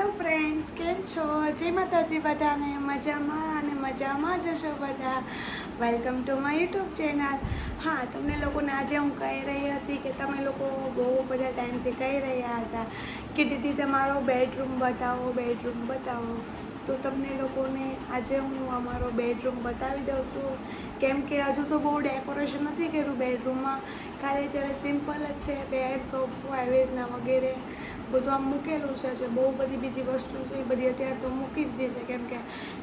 Hello friends કેમ છો? જય માતાજી, બધાને મજામાં અને મજામાં જ હશો બધા. Welcome to my YouTube channel હા, તમને લોકોને આજે હું કહી રહી હતી કે તમે લોકો બહુ બધા ટાઈમથી કહી રહ્યા હતા કે દીદી, તમારો બેડરૂમ બતાવો બેડરૂમ બતાવો. તો તમને લોકોને આજે હું અમારો બેડરૂમ બતાવી દઉં છું. કેમ કે હજુ તો બહુ ડેકોરેશન નથી કર્યું બેડરૂમમાં ખાલી અત્યારે સિમ્પલ જ છે બેડ સોફો આવી રીતના વગેરે. બધું આમ મૂકેલું છે જે બહુ બધી બીજી વસ્તુ છે એ બધી અત્યારે તો મૂકી દીધી છે. કેમ કે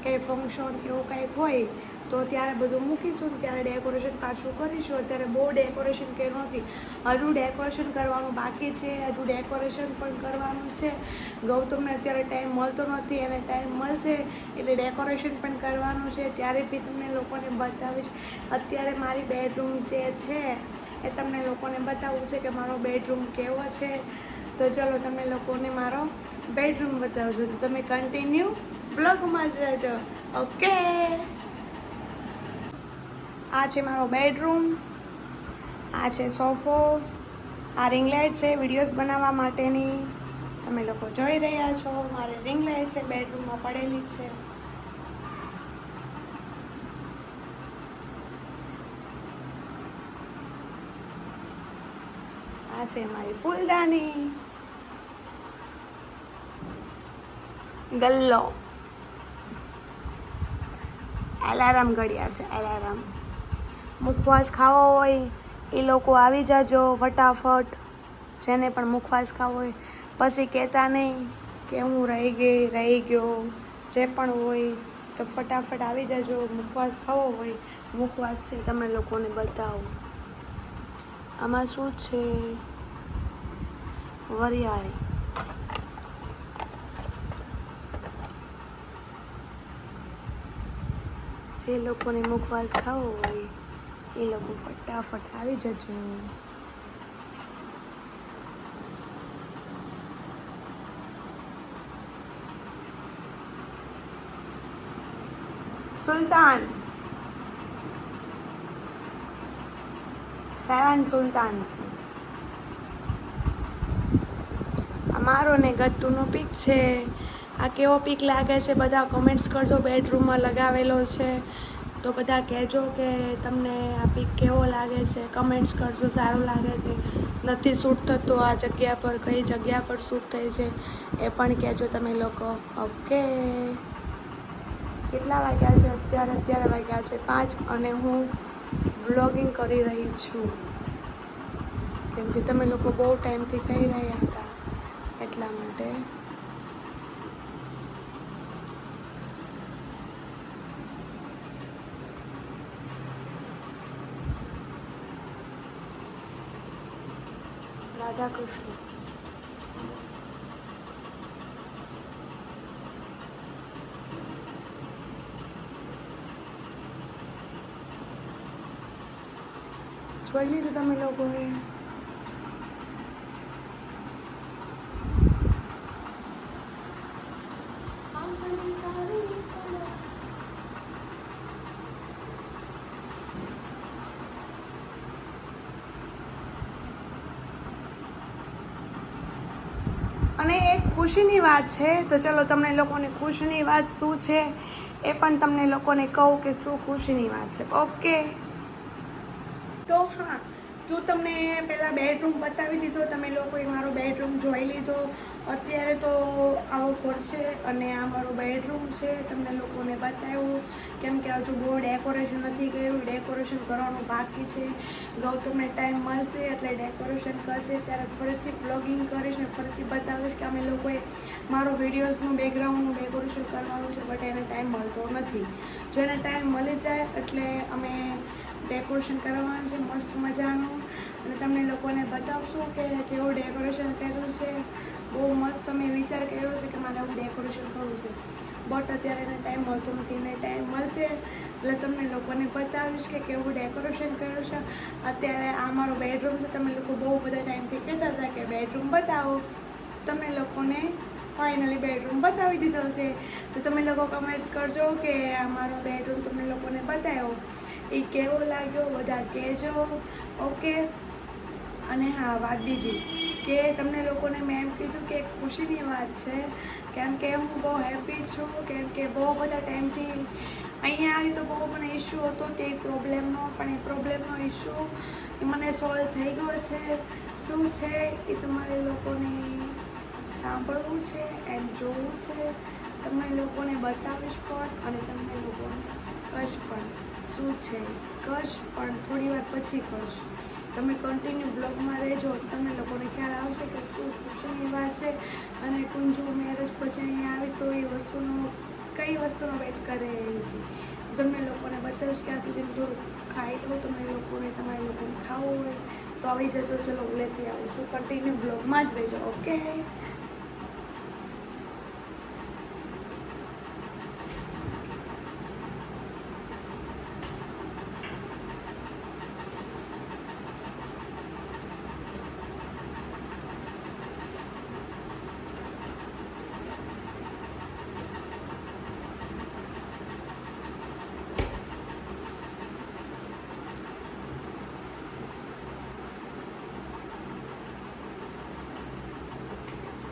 કંઈ ફંક્શન એવું કંઈક હોય તો ત્યારે બધું મૂકીશું ને ત્યારે ડેકોરેશન પાછું કરીશું. અત્યારે બહુ ડેકોરેશન કર્યું નથી. હજુ ડેકોરેશન કરવાનું બાકી છે. હજુ ડેકોરેશન પણ કરવાનું છે. ગૌતમને અત્યારે ટાઈમ મળતો નથી. અને ટાઈમ મળશે એટલે ડેકોરેશન પણ કરવાનું છે. ત્યારે બી તમને લોકોને બતાવીશ. અત્યારે મારી બેડરૂમ જે છે એ તમને લોકોને બતાવવું છે કે મારો બેડરૂમ કેવો છે. તો ચલો તમે લોકોને મારો બેડરૂમ બતાવજો. તો તમે કન્ટિન્યુ બ્લોગમાં જ રહેજો. ઓકે આ છે મારો બેડરૂમ આ છે સોફો આ રિંગ લાઇટ છે વિડીયોઝ બનાવવા માટેની. તમે લોકો જોઈ રહ્યા છો. મારે રિંગ લાઇટ છે બેડરૂમમાં પડેલી છે. આ છે મારી ફૂલદાની. ગલ્લો. એલારામ ઘડિયાળ છે, એલારામ. મુખવાસ ખાવો હોય, એ લોકો આવી જાજો ફટાફટ. જેને પણ મુખવાસ ખાવો હોય. પછી કહેતા નહીં કે હું રહી ગઈ, રહી ગયો. જે પણ હોય, તો ફટાફટ આવી જાજો, મુખવાસ ખાવો હોય. મુખવાસ છે, તમે લોકોને બતાવો. આમાં શું છે? વરિયાળી. જે લોકોને મુખવાસ ખાવો હોય, એ લોકો ફટાફટ આવી જજો. સુલતાન. સેવન સુલતાન છે. અમારો ને ગત્તુનો પીક છે. આ કેવો પીક લાગે છે? બધા કમેન્ટ્સ કરજો બેડરૂમમાં લગાવેલો છે. તો બધા કહેજો કે તમને આ પીક કેવો લાગે છે? કમેન્ટ્સ કરજો, સારું લાગે છે. નથી શૂટ થતું આ જગ્યા પર, કઈ જગ્યા પર શૂટ થઈ છે, એ પણ કહેજો તમે લોકો. ઓકે કેટલા વાગ્યા છે? અત્યારે અત્યારે વાગ્યા છે પાંચ અને હું બ્લોગિંગ કરી રહી છું. કેમ કે તમે લોકો બહુ ટાઈમથી કહી રહ્યા હતા એટલા માટે. રાધા કૃષ્ણ જોઈ લીધું તમે લોકોએ? અને એક ખુશીની વાત છે, તો ચલો તમને લોકોને ખુશીની વાત શું છે? એ પણ તમને લોકોને કહું કે શું ખુશીની વાત છે. ઓકે તો હા જો તમને પહેલાં બેડરૂમ બતાવી દીધો, તમે લોકોએ મારો બેડરૂમ જોઈ લીધો. અત્યારે તો આવો ઘર છે અને આ મારો બેડરૂમ છે, તમને લોકોને બતાવ્યું કેમ કે હજુ બહુ ડેકોરેશન નથી કર્યું ડેકોરેશન કરવાનું બાકી છે. ગૌતમને ટાઈમ મળશે એટલે ડેકોરેશન કરશે. ત્યારે ફરીથી બ્લોગિંગ કરીશ ને ફરીથી બતાવીશ કે અમે લોકોએ મારો વિડીયોઝનું બેકગ્રાઉન્ડનું ડેકોરેશન કરવાનું છે બટ એને ટાઈમ મળતો નથી. જો એને ટાઈમ મળી જાય એટલે અમે ડેકોરેશન કરવાનું છે, મસ્ત મજાનું. અને તમને લોકોને બતાવશું કે કેવું ડેકોરેશન કર્યું છે. બહુ મસ્ત મેં વિચાર કર્યો છે કે મારે હું ડેકોરેશન કરવું છે. બટ અત્યારે એને ટાઈમ મળતો નથી, એને ટાઈમ મળશે. એટલે તમને લોકોને બતાવીશ કે કેવું ડેકોરેશન કર્યું છે. અત્યારે આ મારો બેડરૂમ છે, તમે લોકો બહુ બધા ટાઈમથી કહેતા હતા કે બેડરૂમ બતાવો. તમે લોકોને ફાઇનલી બેડરૂમ બતાવી દીધો છે તો તમે લોકો કમેન્ટ્સ કરજો કે આ મારો બેડરૂમ તમને લોકોને બતાવ્યો એ કેવો લાગ્યો? બધા કહેજો. ઓકે? અને હા, વાત બીજી. કે તમને લોકોને મેં એમ કીધું કે ખુશીની વાત છે. કેમ કે હું બહુ હેપી છું. કેમ કે બહુ બધા ટાઈમથી અહીંયા આવી તો બહુ મને ઇશ્યુ હતો તે પ્રોબ્લેમનો, પણ એ પ્રોબ્લેમનો ઇશ્યુ મને સોલ્વ થઈ ગયો છે. શું છે? એ તમારે લોકોને સાંભળવું છે એન્ડ જોવું છે. તમને લોકોને બતાવીશ પણ અને તમને લોકોને કશ પણ. શું છે? કશ, પણ થોડી વાર પછી કશ. તમે કન્ટિન્યુ બ્લોગમાં રહેજો તમને લોકોને ખ્યાલ આવશે કે શું ખુશીની વાત છે અને કુંજુ મેરેજ પછી અહીંયા આવી તો એ વસ્તુનો, કઈ વસ્તુનો વેટ કરે હતી તમને લોકોને બતાવીશ ક્યાં સુધી થોડું ખાઈ લઉં તમે લોકોને, તમારે લોકોને ખાવું હોય, તો આવી જજો, ચલો લેતી આવું છું. કન્ટિન્યુ બ્લોગમાં જ રહેજો ઓકે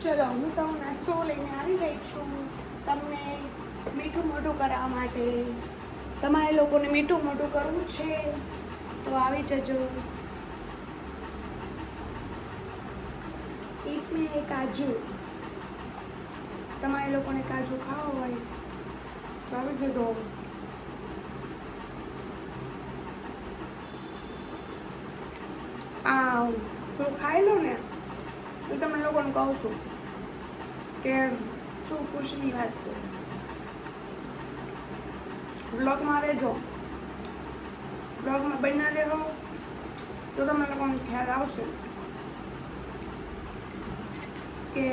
ચલો, હું તો નાસ્તો લઈને આવી ગઈ છું તમને મીઠું મોઢું કરવા માટે. તમારે લોકોને મીઠું મોઢું કરવું છે, તો આવી જજો. ઈસમે કાજુ. તમારે લોકોને કાજુ ખાવો હોય, તો આવી જજો. આ તું ખાઈ લો ને, તો તમને લોકોને કહું છું. કે શું ખુશની વાત છે? બ્લોગમાં રહેજો. બ્લોગમાં બન્યા રહેજો. તો તમને લોકોને ખ્યાલ આવશે કે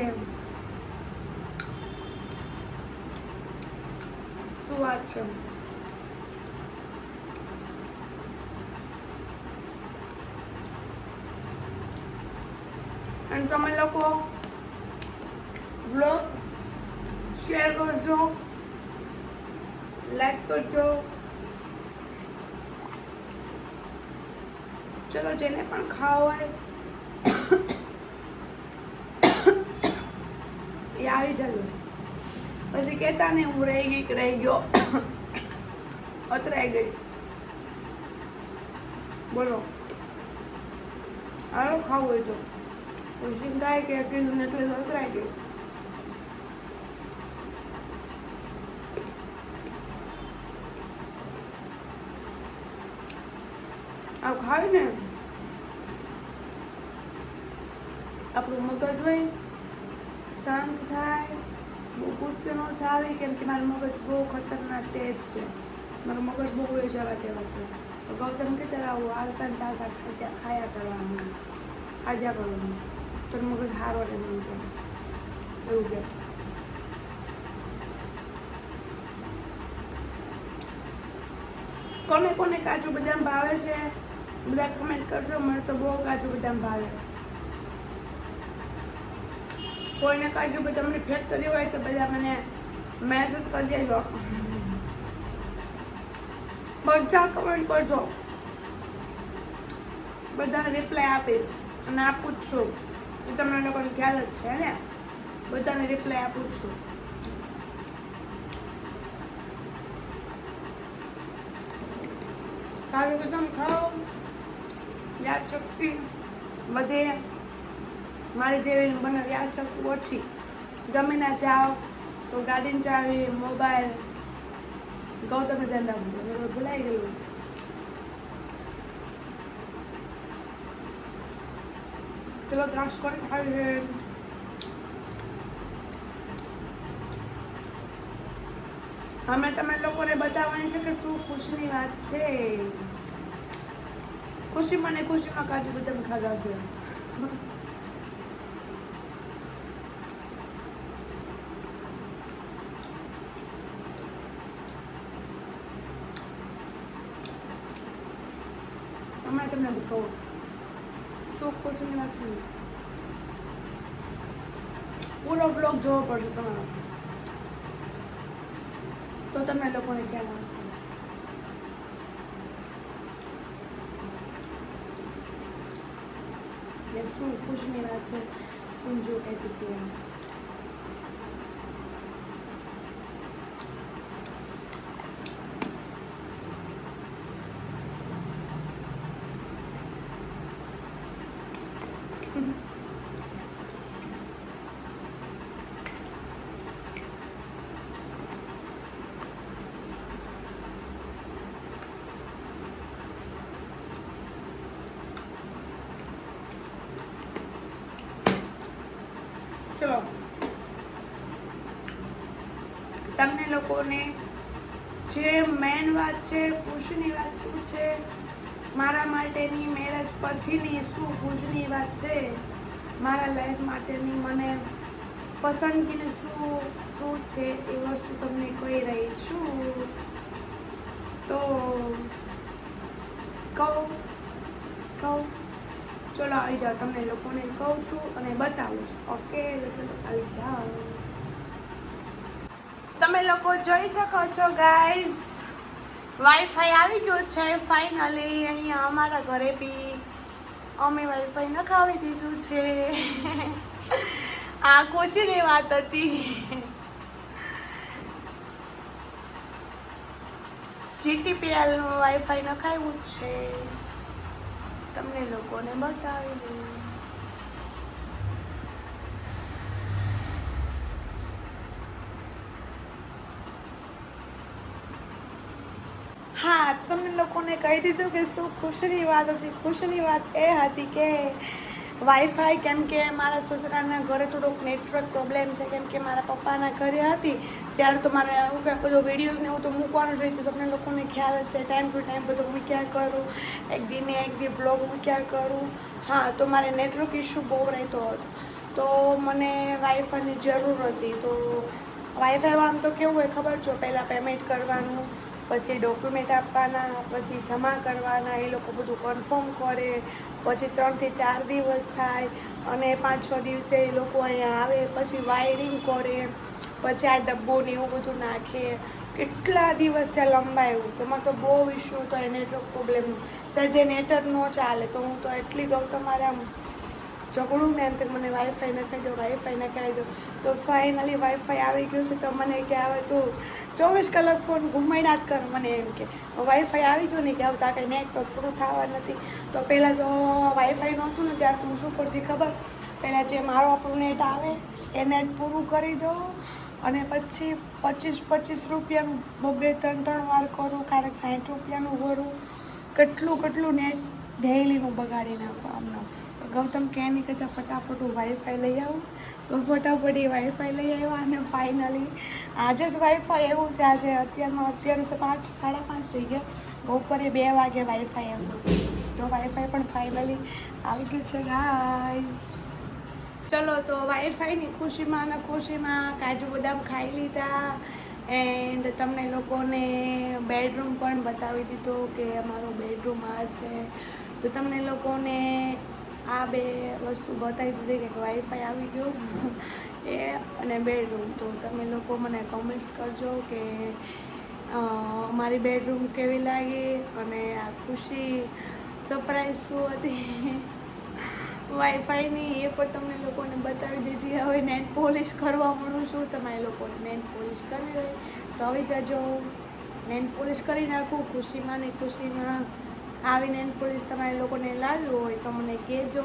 શું વાત છે? અને તમે લોકો બ્લોગ શેર કરજો. લાઈક કરજો. ચલો, જેને પણ ખાવ હોય, એ આવી જજો. પછી કહેતા ને હું રહી ગઈ કે રહી ગયો. અતરાઈ ગઈ. બોલો. હાલો, ખાવું હોય તો. થાય કે કીધું ને એટલે અતરાઈ ગઈ આવ ખાય ને? આપણું મગજ હોય, શાંત થાય, બહુ ગુસ્સે ન થાય કેમ કે મારું મગજ બહુ ખતરનાક તેજ છે. મારું મગજ બહુ એ જવા છે. તો ગૌતમ કે ત્યારે આવું આવતા ને ચાલતા ત્યાં ખાયા કરવાનું. ખાજા કરવાનું. તો મગજ સારો રહે મન કે. એવું કે. કોને કોને કાજુ બદામ ભાવે છે? બધા કમેન્ટ કરશો મને તો બહુ કાજુ બદામ ભાવે. કોઈને કાજુ બદામની ફેક્ટરી હોય તો બધા મને મેસેજ કરી દેજો. બધા કમેન્ટ કરજો. બધાને રિપ્લાય આપીશ અને આપું જ છું. એ તમને લોકોને ખ્યાલ જ છે, ને? બધાને રિપ્લાય આપું છું. કાજુ બદામ ખાઓ. યાદ શક્તિ વધે મારી જેવી મને યાદ શક્તિ ઓછી. ગમે ના જાઓ તો ગાડીની ચાવી, મોબાઈલ, ગૌતમ મને ભૂલાઈ ગયું પેલો દ્રાક્ષ કોણ ખાવી છે? અમે તમે લોકોને બતાવવાની છે કે શું ખુશની વાત છે? ખુશી મને ખુશીમાં કાજુ બદામ ખાધા છે. હમણાં તમને કહું શું ખુશીની વાત પૂરો બ્લોગ જોવો પડશે તમારો. તો તમે લોકોને ખ્યાલ આવશે. શું ખુશની વાત છે ઊંજું કહેતી હતી એમ ચલો તમને લોકોને જે મેન વાત છે, ખુશની વાત શું છે, મારા માટેની મેરેજ પછીની શું ખુશની વાત છે, મારા લાઈફ માટેની મને પસંદગીને શું શું છે એ વસ્તુ તમને કહી રહી છું. તો કહું કહું, ચલો આવી જાઓ, તમને લોકોને કહું છું અને બતાવું છું. ઓકે ચલો, આવી જાઓ. તમે લોકો જોઈ શકો છો ગાઈઝ વાઈફાઈ આવી ગયું છે ફાઇનલી અહીંયા અમારા ઘરે બી અમે વાઈફાઈ નખાવી દીધું છે. આ ખુશીની વાત હતી. જીટીપીએલનું વાઈફાઈ નખાવ્યું જ છે. તમને લોકોને બતાવી દઉં હા, તમને લોકોને કહી દીધું કે શું ખુશની વાત હતી. ખુશની વાત એ હતી કે વાઈફાઈ કેમ કે મારા સસરાના ઘરે થોડોક નેટવર્ક પ્રોબ્લેમ છે, કેમ કે મારા પપ્પાના ઘરે હતી. ત્યારે તો મારે હું કે બધો વિડીયોઝ ને એવું તો મૂકવાનું જ હોય તો તમને લોકોને ખ્યાલ જ છે ટાઈમ ટુ ટાઈમ બધું મૂક્યા કરું? એક દિને એક દી બ્લોગ મૂક્યા કરું? હા, તો મારે નેટવર્ક ઇશ્યુ બહુ રહેતો હતો. તો મને વાઈફાઈની જરૂર હતી. તો વાઈફાઈવાળામાં તો કેવું હોય ખબર છો? પહેલાં પેમેન્ટ કરવાનું પછી ડોક્યુમેન્ટ આપવાના, પછી જમા કરવાના, એ લોકો બધું કન્ફર્મ કરે, પછી ત્રણથી ચાર દિવસ થાય અને પાંચ છ દિવસે એ લોકો અહીંયા આવે, પછી વાયરિંગ કરે, પછી આ ડબ્બો ને એવું બધું નાખે. કેટલા દિવસ છે લંબાયું? તો મને તો બહુ ઇશ્યુ હતો એ નેટવર્ક પ્રોબ્લેમનું સજે નેટર ન ચાલે, તો હું તો એટલી કહું તમારે આમ ઝઘડું ને એમ તો મને વાઈફાઈ નખાઈ દો વાઈફાઈ નખાઈ દો. તો ફાઇનલી વાઈફાઈ આવી ગયું છે, તો મને કે આવે તું ચોવીસ કલાક ફોન ઘુમાડ્યા જ કર મને એમ કે. વાઈફાઈ આવી ગયું ને કે આવતા કંઈ નેટ તો પૂરું થવા નથી. તો પહેલાં તો વાઈફાઈ નહોતું ને ત્યારે હું શું કરતી ખબર? પહેલાં જે મારો આપણું નેટ આવે, એ નેટ પૂરું કરી દો અને પછી પચીસ પચીસ રૂપિયાનું બબે ત્રણ ત્રણ વાર કરું ક્યારેક સાઠ રૂપિયાનું ભરું. કેટલું કેટલું નેટ ડેઈલીનું બગાડી નાખું આમનું. તો ગૌતમ કે નહીં કહેતા ફટાફટ હું વાઈફાઈ લઈ આવું. તો ફટાફટ એ વાઈફાઈ લઈ આવ્યા અને ફાઇનલી આજે જ વાઈફાઈ એવું છે. આજે અત્યારમાં, અત્યારે તો પાંચ, સાડા પાંચ થઈ ગયા. બપોરે બે વાગે વાઈફાઈ આવ્યું તો વાઈફાઈ પણ ફાઇનલી આવી ગયું છે ગાઈઝ ચલો, તો વાઈફાઈની ખુશીમાં અને ખુશીમાં કાજુ બદામ ખાઈ લીધા એન્ડ તમને લોકોને બેડરૂમ પણ બતાવી દીધો કે અમારો બેડરૂમ આ છે. તો તમને લોકોને આ બે વસ્તુ બતાવી દીધી કે વાઈફાઈ આવી ગયું એ અને બેડરૂમ તો તમે લોકો મને કમેન્ટ્સ કરજો કે મારી બેડરૂમ કેવી લાગી અને આ ખુશી સરપ્રાઈઝ શું હતી? વાઈફાઈની એ પણ તમને લોકોને બતાવી દીધી. હવે નેટ પોલિશ કરવા મળું છું. તમારે લોકોને નેટ પોલિશ કરવી હોય. તો આવી જજો. નેટ પોલિશ કરી નાખું. ખુશીમાં ને ખુશીમાં. આવી નેટ પોલિશ તમારે લોકોને લાવ્યું હોય તો મને કહેજો.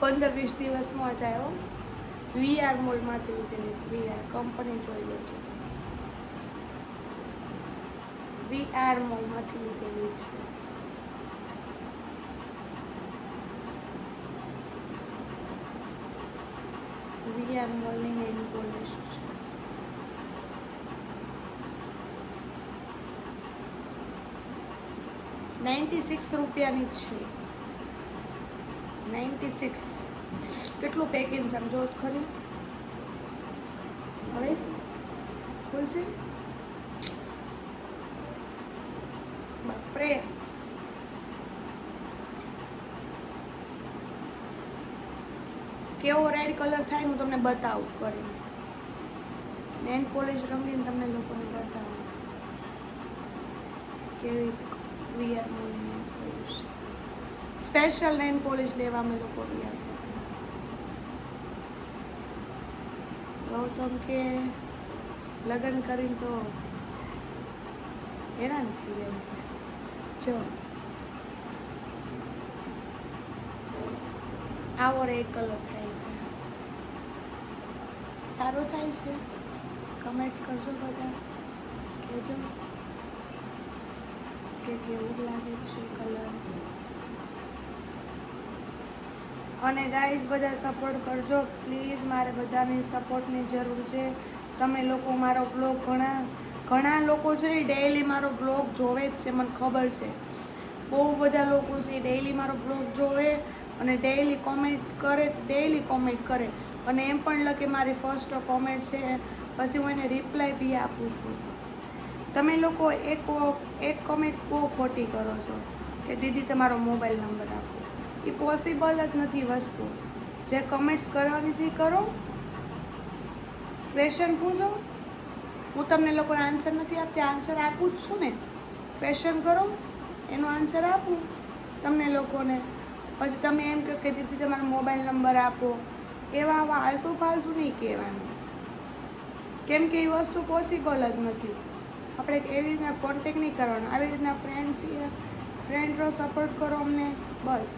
પંદર વીસ દિવસમાં જ આવ્યો વીઆર મોલમાંથી લીધેલી વીઆર કંપની જોઈ લેજો વીઆર મોલમાંથી લીધેલી છે વીઆર મોલની નેમ પોલીસ છે. નાઇન્ટી સિક્સ રૂપિયાની છે. નાઇન્ટી સિક્સ કેટલું પેકિંગ સમજો ખરું. હવે? ખુલશે? બાપરે! કેવો રેડ કલર થાય હું તમને બતાવું કરીને નેન પોલિશ રંગીને તમને લોકોને બતાવું. કેવી વીઆર સ્પેશિયલ નાઇન પોલીસ લેવા અમે લોકો વીઆર ગૌતમ કે લગ્ન કરીને તો હેરાન થઈ ગયા જો આવો રેડ કલર થાય છે સારો થાય છે કમેન્ટ્સ કરજો બધા કહેજો કે કેવું લાગે છે કલર? અને ગાઈઝ બધા સપોર્ટ કરજો. પ્લીઝ મારે બધાની સપોર્ટની જરૂર છે. તમે લોકો મારો બ્લોગ ઘણા ઘણા લોકો છે ને ડેઈલી મારો બ્લોગ જોવે જ છે, મને ખબર છે. બહુ બધા લોકો છે ડેઈલી મારો બ્લોગ જોવે અને ડેઈલી કોમેન્ટ્સ કરે તો ડેઈલી કોમેન્ટ કરે. અને એમ પણ લખે, મારી ફર્સ્ટ કોમેન્ટ છે, પછી હું એને રિપ્લાય બી આપું છું. તમે લોકો એક એક કોમેન્ટ બહુ ખોટી કરો છો કે દીદી તમારો મોબાઈલ નંબર આપો. એ પોસિબલ જ નથી વસ્તુ. જે કમેન્ટ્સ કરવાની છે કરો. ક્વેશ્ચન પૂછો. હું તમને લોકોને આન્સર નથી આપતી આન્સર આપું જ છું ને. ક્વેશ્ચન કરો, એનો આન્સર આપું. તમને લોકોને. પછી તમે એમ કહો કે દીદી તમારો મોબાઈલ નંબર આપો. એવા આવા આલતુ ફાલતુ નહીં કહેવાનું. કેમ કે એ વસ્તુ પોસિબલ જ નથી. આપણે એવી રીતના કોન્ટેક નહીં કરવાનો. આવી રીતના ફ્રેન્ડ છીએ ફ્રેન્ડનો સપોર્ટ કરો અમને, બસ.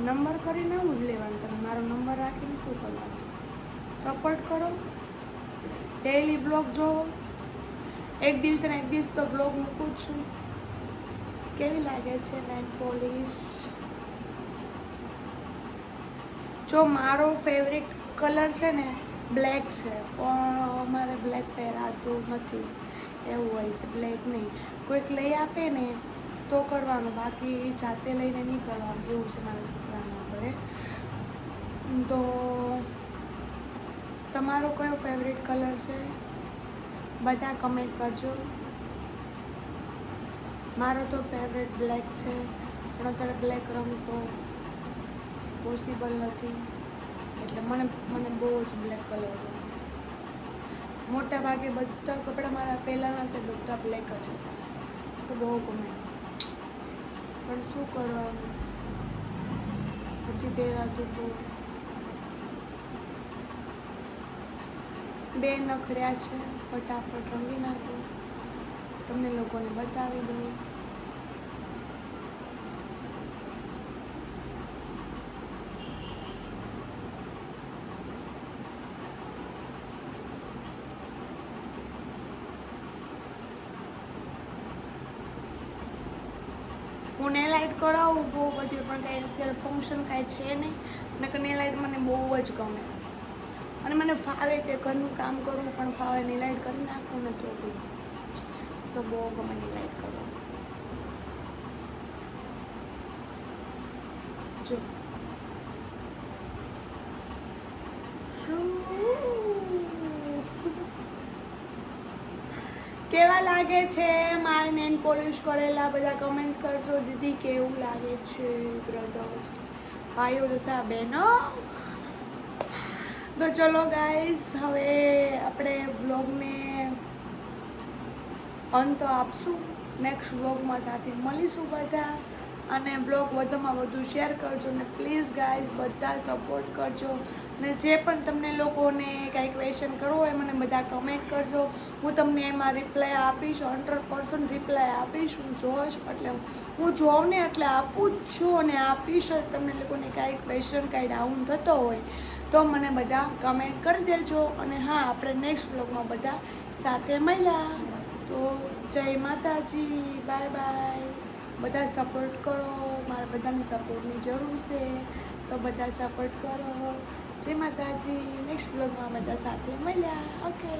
નંબર કરીને હું જ લેવાનું તમે. મારો નંબર રાખીને શું કરવાનું? સપોર્ટ કરો. ડેઈલી બ્લોગ જોવો. એક દિવસે ને એક દિવસ તો બ્લોગ મૂકું જ છું. કેવી લાગે છે નાઇટ પોલીસ જો મારો ફેવરેટ કલર છે ને બ્લેક છે, પણ અમારે બ્લેક પહેરાતું નથી. એવું હોય છે બ્લેક નહીં. કોઈક લઈ આપે ને, તો કરવાનું. બાકી જાતે લઈને નહીં કરવાનું. એવું છે મારા સસરાના ઘરે. તો તમારો કયો ફેવરેટ કલર છે? બધા કમેન્ટ કરજો. મારો તો ફેવરેટ બ્લેક છે. પણ અત્યારે બ્લેક રંગ તો પોસિબલ નથી. એટલે મને મને બહુ જ બ્લેક કલર મોટા ભાગે બધા કપડાં મારા પહેલાંના તે બધા બ્લેક જ હતા. તો બહુ ગમે. પણ શું કરવાનું? નથી પહેરાતું તો. બે નખર્યા છે, ફટાફટ રંગી નાખું. તમને લોકોને બતાવી દઉં હું નેલ આર્ટ કરાવું બહુ બધી પણ કાંઈ અત્યારે ફંક્શન કાંઈ છે નહીં. અને કે નેલ મને બહુ જ ગમે. અને મને ફાવે કે ઘરનું કામ કરવું પણ ફાવે નેલ આર્ટ કરી નાખું ને તો તો બહુ ગમે નેલ આર્ટ કરવું. જો. કેવા લાગે છે? મારે નેન પોલિશ કરેલા બધા કમેન્ટ કરજો. દીદી, કેવું લાગે છે બ્રધર્સ ભાઈઓ તથા બહેનો? તો ચલો ગાઈઝ હવે આપણે બ્લોગને અંત આપશું. નેક્સ્ટ બ્લોગમાં સાથે મળીશું બધા. અને બ્લોગ વધુમાં વધુ શેર કરજો ને પ્લીઝ ગાઈઝ બધા સપોર્ટ કરજો ને જે પણ તમને લોકોને કાંઈ ક્વેશ્ચન કરવો હોય મને બધા કમેન્ટ કરજો. હું તમને એમાં રિપ્લાય આપીશ, હંડ્રેડ પર્સન્ટ રિપ્લાય આપીશ, હું જોઈશ એટલે હું જોઉં ને એટલે આપું જ છું અને આપીશ તમને લોકોને કાંઈ ક્વેશ્ચન કાંઈ ડાઉન થતો હોય તો મને બધા કમેન્ટ કરી દેજો અને હા, આપણે નેક્સ્ટ બ્લોગમાં બધા સાથે મળ્યા. તો જય માતાજી બાય બાય બધા સપોર્ટ કરો, મારા બધાને સપોર્ટની જરૂર છે, તો બધા સપોર્ટ કરો. જય માતાજી. નેક્સ્ટ બ્લોગમાં બધા સાથે મળ્યા. ઓકે